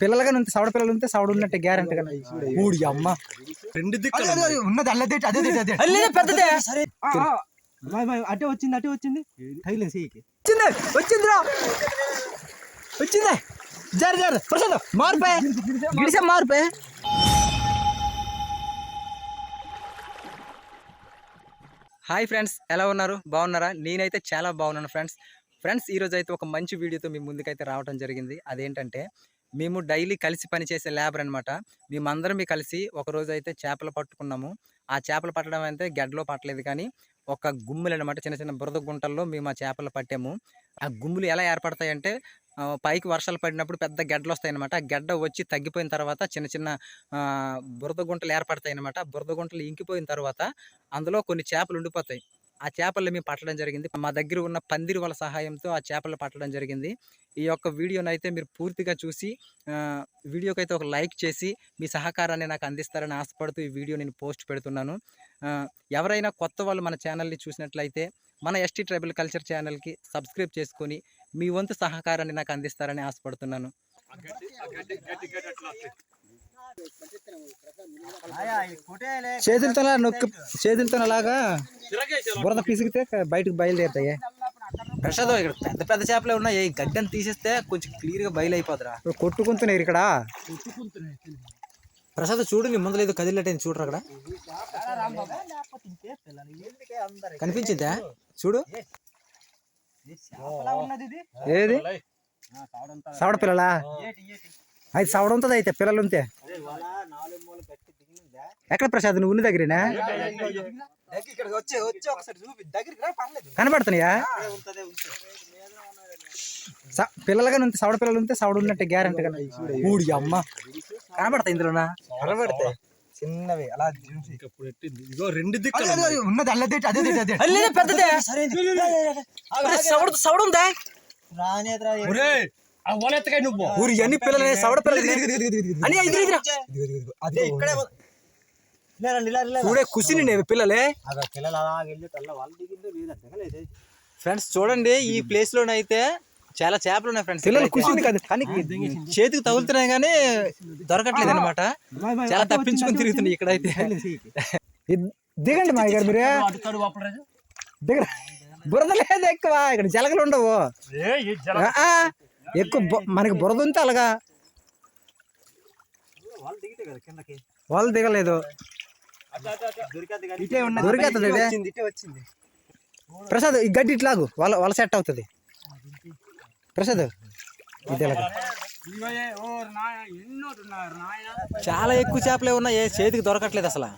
పిల్లలుగా ఉంటే సవడ పిల్లలు ఉంటే సవడ ఉన్నట్టే గ్యారంటీ కదా. ఊడి అమ్మ. రెండు దిక్కులు ఉన్నది అల్లదే అదే అదే, అదే అల్లే పెద్దదే. సరే. అటే వచ్చింది అటే వచ్చింది. తగిలింది సీకి. వచ్చింది వచ్చిందిరా. వచ్చింది. జర జర. ప్రసాద్ మారిపోయి గిడిసే మారిపోయి హాయ్ ఫ్రెండ్స్ ఎలా ఉన్నారు? బాగున్నారా? నేనైతే చాలా బాగున్నాను ఫ్రెండ్స్ ఫ్రెండ్స్ ఈరోజు అయితే ఒక మంచి వీడియోతో మీ ముందుకైతే రావడం జరిగింది. అదేంటంటే మేము డైలీ కలిసి పనిచేసే లేబర్ అనమాట మేమందరం కలిసి ఒకరోజు అయితే చేపలు పట్టుకున్నాము. ఆ చేపలు పట్టడం అయితే గడ్డలో పట్టలేదు కానీ ఒక గుమ్ములు అనమాట చిన్న చిన్న బురద గుంటల్లో మేము ఆ చేపలు పట్టాము. ఆ గుమ్ములు ఎలా ఏర్పడతాయంటే పైకి వర్షాలు పడినప్పుడు పెద్ద గడ్డలు వస్తాయన్నమాట ఆ గడ్డ వచ్చి తగ్గిపోయిన తర్వాత చిన్న చిన్న బురద గుంటలు ఏర్పడతాయి అనమాట బురద గుంటలు ఇంకిపోయిన తర్వాత అందులో కొన్ని చేపలు ఉండిపోతాయి. ఆ చేపలు మేము పట్టడం జరిగింది. మా దగ్గర ఉన్న పందిరి వాళ్ళ సహాయంతో ఆ చేపలు పట్టడం జరిగింది. ఈ యొక్క వీడియోను అయితే మీరు పూర్తిగా చూసి వీడియోకి అయితే ఒక లైక్ చేసి మీ సహకారాన్ని నాకు అందిస్తారని ఆశపడుతూ ఈ వీడియో నేను పోస్ట్ పెడుతున్నాను. ఎవరైనా కొత్త వాళ్ళు మన ఛానల్ని చూసినట్లయితే మన ఎస్టీ ట్రైబల్ కల్చర్ ఛానల్కి సబ్స్క్రైబ్ చేసుకొని మీ వంతు సహకారాన్ని నాకు అందిస్తారని ఆశపడుతున్నాను. చేతులతో నొక్కి చేతులతో అలాగా బురద పిసిగితే బయటకు బయలుదేరుతాయి. ప్రసాద్ ఇక్కడ పెద్ద పెద్ద చేపలే ఉన్నాయి. ఈ గడ్డని తీసేస్తే కొంచెం క్లియర్గా బయలు అయిపోతురా కొట్టుకుంటున్నారు ఇక్కడ. ప్రసాద్ చూడు నీ ముందు లేదు కదిలినట్టు చూడరు అక్కడ? కనిపించిందా? చూడు. ఏది? సవడ పిల్లలా? అది సవడ ఉంటుంది అయితే పిల్లలు ఉంటే ఎక్కడ ప్రసాద్ నువ్వు ఉన్న దగ్గరేనా? ఇక్కడ వచ్చే వచ్చి ఒకసారి చూపి దగ్గరికి రా పర్లేదు కనబడుతున్నాయా పిల్లలుగా ఉంటే సవడ పిల్లలు ఉంటే సవడ ఉన్నట్టే గ్యారంటీ కదా. ఊడి అమ్మ. కనబడతాయి ఇందులోనా? కనబడతాయి. చిన్నవి అలా ఇగో రెండు దిక్కులు ఉన్నది అల్లదే అదే అదే, పెద్దదే. సౌడు సౌడు ఉందా ఒరేయ్, నువ్వు. ఊరి అన్ని పిల్లలు సవడ పిల్లలు అని ఇది అదే ఇక్కడే చూడే కుసిని పిల్లలే. పిల్లలు ఫ్రెండ్స్ చూడండి ఈ ప్లేస్ లోనైతే చాలా చేపలు ఉన్నాయి ఫ్రెండ్స్ పిల్లలు కుసిని కాదు. కానీ చేతికి తగులుతున్నాయి కానీ దొరకట్లేదు అనమాట చాలా తప్పించుకొని తిరుగుతున్నాయి ఇక్కడైతే. ఇద్- దిగండి మా గారు మీరే. దిగ బురద లేదు ఎక్కువ ఇక్కడ జలగలు ఉండవు. ఏయ్, ఈ జల- ఆ, ఆ, ఎక్కువ మనకి బురద ఉంటే అలాగా. వాళ్ళు దిగలేదు. ఇటే ఉన్నది దొరికేస్తుంది ఇదే. వచ్చింది ఇటే వచ్చింది. ప్రసాద్ ఈ గడ్డి ఇట్లాగు. వాళ్ళ వాళ్ళ సెట్ అవుతుంది. ప్రసాద్ ఇది. చాలా ఎక్కువ చేపలే ఉన్నాయి ఏ చేతికి దొరకట్లేదు అసలు.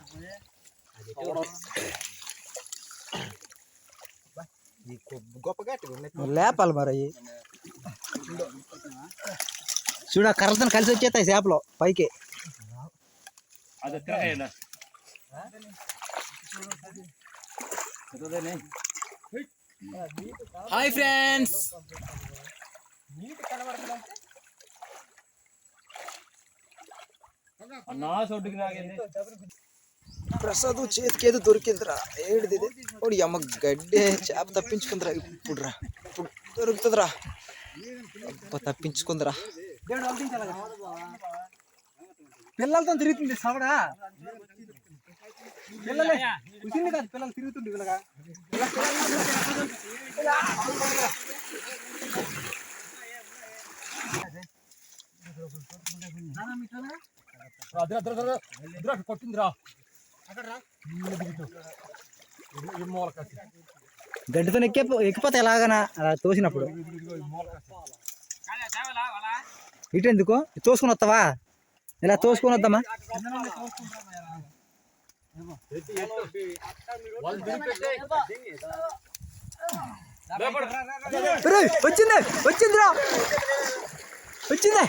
గొప్ప లేపాలి మరి. చూడ కర్రతో కలిసి వచ్చేస్తాయి చేపలు పైకి. Hi friends. ప్రసాద్ చేతికి ఏదో దొరికిందిరా. ఏడిది ఇది? ఓడి అమ్మ గడ్డే చేప తప్పించుకుందిరా. ఇప్పుడు రా ఇప్పుడు దొరుకుతుందిరా. తప్పించుకుందిరా. పిల్లలతో తిరుగుతుంది సవడా? పిల్లలే కుసింది కాదు పిల్లలు తిరుగుతుంది అటు కొట్టిందిరా. గడ్డితో ఎక్కే ఎక్కిపోతే ఎలాగనా? అలా తోసినప్పుడు. ఇటు ఎందుకు తోసుకొని వస్తావా? ఇలా తోసుకొని వద్దామా వచ్చింది వచ్చిందిరా. వచ్చింది.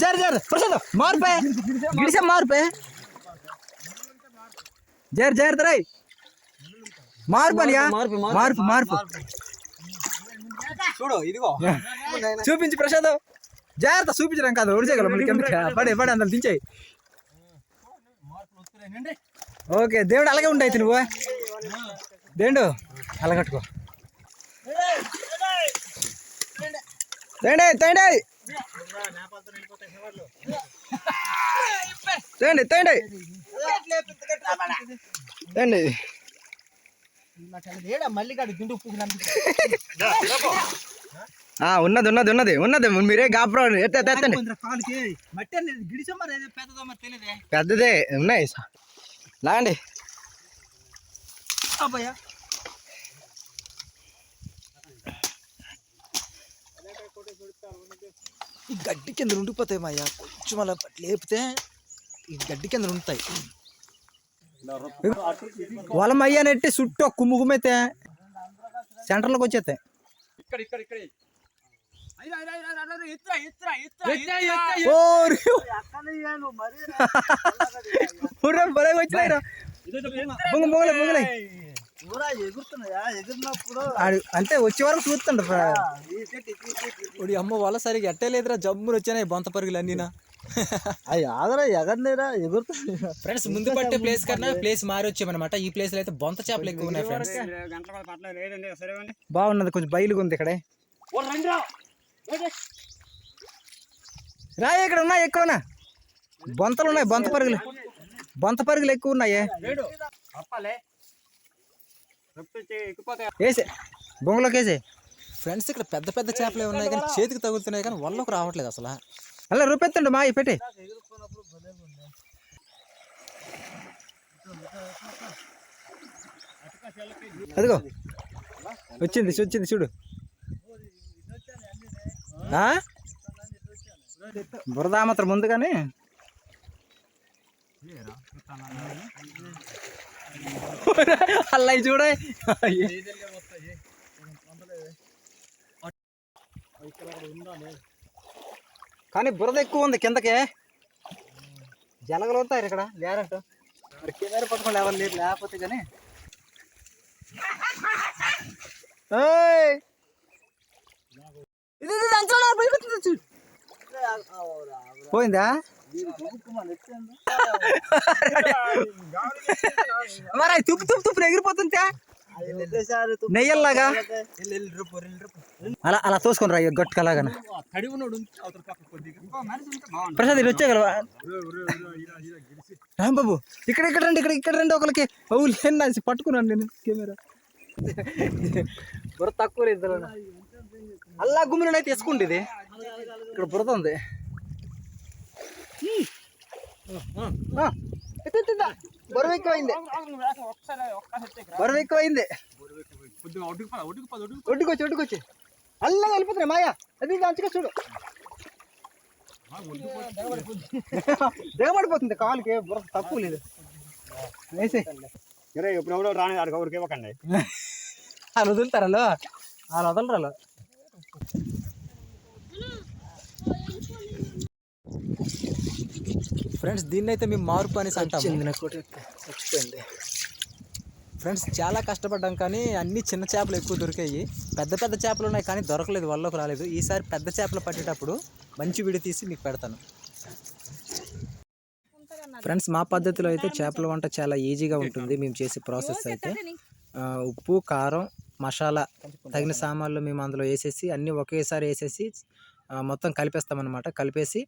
జర జర. ప్రసాద్ మారిపోయి గిడిసే మారిపోయి జర జాగ్రత్త రాయ్ మార్పు అనియా. మార్పు. మార్పు. చూడు ఇదిగో. చూపించి ప్రసాద్. జాగ్రత్త చూపించడం కాదు ఒడిచేయగలం మళ్ళీ పడే పడే అందరు దించాయి. ఓకే దేవుడు అలాగే ఉండి అయితే నువ్వు. దేవుడు అలా కట్టుకో. తేండి తేండి తేండి తేండి తేండి మళ్ళీ కాదు దిండు ఉప్పు ఆ, ఉన్నది ఉన్నది ఉన్నది ఉన్నది. మీరే గాపురా ఎత్త ఎత్తండి. పెద్దదో ఉన్నాయి. లాగండి. ఈ గడ్డి కింద ఉండిపోతాయి మాయా కొంచెం అలా లేపితే ఈ గడ్డి కింద ఉంటాయి. వలం అయ్యానట్టి చుట్టూ కుమ్ము కుమ్మైతే సెంటర్లోకి వచ్చేస్తాయి అంటే వచ్చే వరకు చూస్తుండ ఇప్పుడు అమ్మ వల్ల సరిగా ఎట్టే లేదురా. జమ్ములు వచ్చినాయి బొంత పరుగులు అన్నీనా అవి ఆదరా ఎగరలేరా? ఎగురుతున్నాయి ఫ్రెండ్స్ ముందు పట్టే ప్లేస్ కన్నా ప్లేస్ మారి వచ్చామన్నమాట ఈ ప్లేస్లో అయితే బొంత చేపలు ఎక్కువ ఉన్నాయి ఫ్రెండ్స్ బాగున్నది కొంచెం బయలుగా ఉంది ఇక్కడే. రా ఇక్కడ ఉన్నాయి ఎక్కువనా? బొంతలు ఉన్నాయి బొంత పరుగులు. బొంత పరుగులు ఎక్కువ ఉన్నాయే. వేసే బొంగలోకి వేసే ఫ్రెండ్స్ ఇక్కడ పెద్ద పెద్ద చేపలే ఉన్నాయి కానీ చేతికి తగులుతున్నాయి కానీ వల్లకు రావట్లేదు అసలు. అలా రూపెత్తండి మా పెట్టి. అదిగో. వచ్చింది వచ్చింది చూడు. బురద మాత్రం ముందు కానీ. అలా చూడ. కానీ బురద ఎక్కువ ఉంది కిందకే. జలగలు అవుతారు ఇక్కడ లేరంట మరి కింద పట్టుకోండి ఎవరు లేరు లేకపోతే కానీ. పోయిందా? మరి తుప్పు తుప్పు తుప్పు ఎగిరిపోతుంటే నెయ్యల్లాగా? అలా అలా తోసుకొని రా గట్టుకు అలాగా తడి ఉన్నాడు అవతల పక్క కొద్దిగా. ప్రసాద్ ఇది వచ్చేయగలవా రాంబాబు ఇక్కడ ఇక్కడ రండి ఇక్కడ ఇక్కడ రండి ఒకరికి లేని పట్టుకున్నాను నేను కెమెరా. బురద తక్కువ లేదు. అల్లా గుమ్మిన అయితే వేసుకోండి ఇది. ఇక్కడ బురద ఉంది. బరువు ఎక్కువైంది. బరువు ఎక్కువైంది. ఒడ్డుకొచ్చి ఒడ్డుకొచ్చి. అల్లా వెళ్ళిపోతున్నాయి మాయా. అది అంచుగా చూడు. దిగబడిపోతుంది కాలుకి బురద తక్కువ లేదు. వేసే సరే ఎప్పుడెప్పుడో రాని ఆడికి ఎవరికి ఇవ్వకండి. వాళ్ళు వదులుతారు వాళ్ళు. వాళ్ళు వదలరు వాళ్ళు. ఫ్రెండ్స్ దీన్ని అయితే మేము మార్పు అనేసి అంటాం చచ్చిపోయింది. ఫ్రెండ్స్ చాలా కష్టపడ్డాం కానీ అన్ని చిన్న చేపలు ఎక్కువ దొరికాయి. పెద్ద పెద్ద చేపలు ఉన్నాయి కానీ దొరకలేదు వాళ్ళకి రాలేదు. ఈసారి పెద్ద చేపలు పట్టేటప్పుడు మంచి విడి తీసి మీకు పెడతాను. ఫ్రెండ్స్ మా పద్ధతిలో అయితే చేపల వంట చాలా ఈజీగా ఉంటుంది. మేము చేసే ప్రాసెస్ అయితే ఉప్పు కారం మసాలా తగిన సామాన్లు మేము అందులో వేసేసి అన్నీ ఒకేసారి వేసేసి మొత్తం కలిపేస్తామన్నమాట. కలిపేసి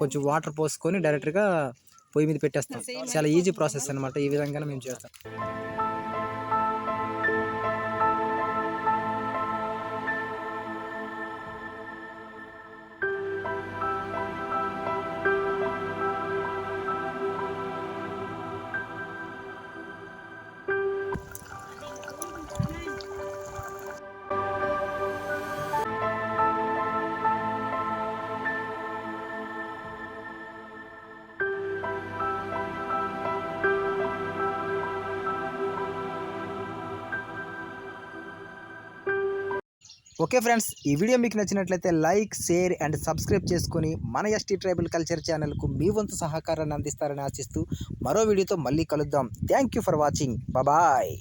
కొంచెం వాటర్ పోసుకొని డైరెక్ట్గా పొయ్యి మీద పెట్టేస్తాం. చాలా ఈజీ ప్రాసెస్ అన్నమాట. ఈ విధంగానే మేము చేస్తాం. ఓకే ఫ్రెండ్స్ ఈ వీడియో మీకు నచ్చినట్లయితే లైక్ షేర్ అండ్ సబ్స్క్రైబ్ చేసుకొని మన ఎస్టీ ట్రైబల్ కల్చర్ ఛానల్కు మీ వంతు సహకారాన్ని అందిస్తారని ఆశిస్తూ మరో వీడియోతో మళ్ళీ కలుద్దాం. Thank you for watching. Bye